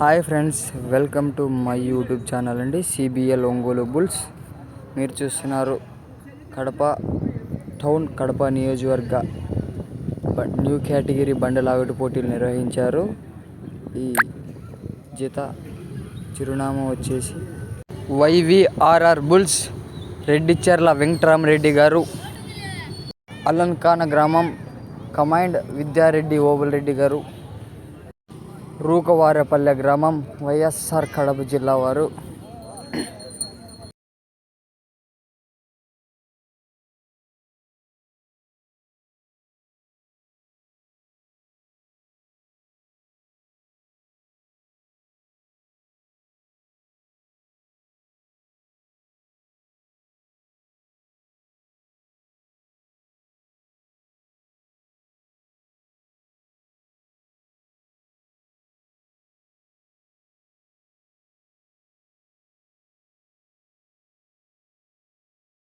Hi friends welcome to my YouTube channel అండి CBL Ongole bulls. మీరు చూస్తున్నారు కడప టౌన్ కడప నియోజకవర్గ న్యూ కేటగిరీ బండలాగటు పోటీలు నిర్వహించారు. ఈ జత చిరునామా వచ్చేసి వైవిఆర్ఆర్ బుల్స్ రెడ్డిచెర్ల వెంకటరామరెడ్డి గారు అలంకాన గ్రామం కమాండ్ విద్యారెడ్డి ఓబుల్ రెడ్డి గారు రూకవారపల్లె గ్రామం వైఎస్ఆర్ కడప జిల్లా వారు